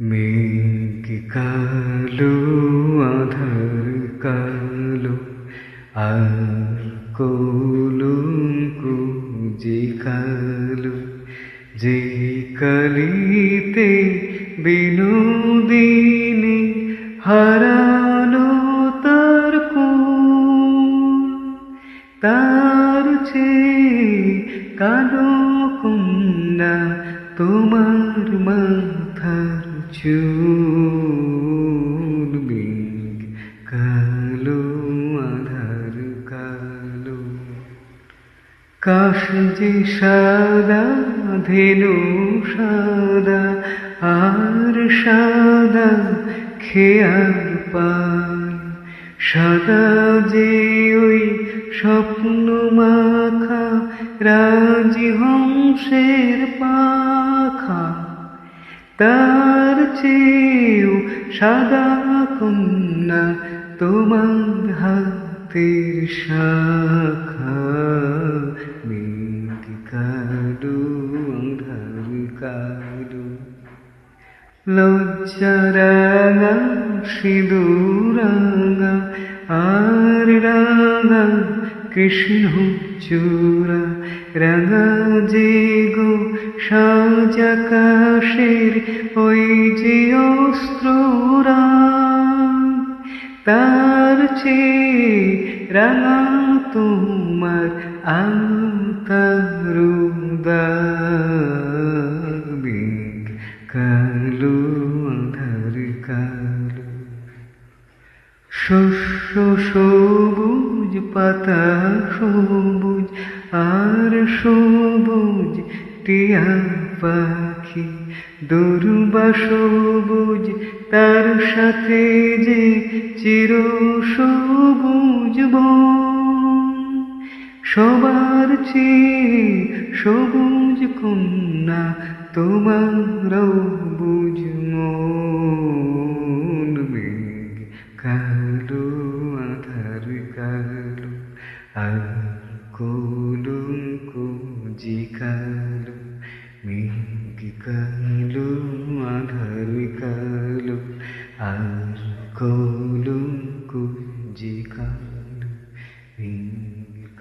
মেঘ কালো, আধার কালো, আর কলঙ্কু যে কালো, যে কালিতে বিনোদিনী হারালো তার তার চেয়ে কালো কন্যা তোমার মাথার চুল মেঘ, কালো আধার, কালো। কাশ যে সাদা, ধেনু সাদা, আর সাদা খেয়াল পায় সাদা যে ওই স্বপ্ন মাখা রাজহংসের পাখা। তার চেয়েও সাদা কন্যা তোমার হাতের শাখা। মেঘ কালো লজ্জারাঙা সিঁদুরাঙা আর রাঙা কৃষ্ণ চূড়া। রাঙা যে গো সাজাকাশের ওই যে অস্ত্ররা তার চেয়ে রাঙা তোমার আন্তারুদার কালো আধার, কালো। শস্য সবুজ পাতা সবুজ, আর সবুজ টিয়া পাখি দরুবা সবুজ, তার সাথে যে চির সবুজ সবার চেয়ে সবুজ কন্যা তোমার বুঝ কলঙ্ক যে কালো মেঘ কালো আধার কালো আর কলঙ্ক যে কালো মেঘ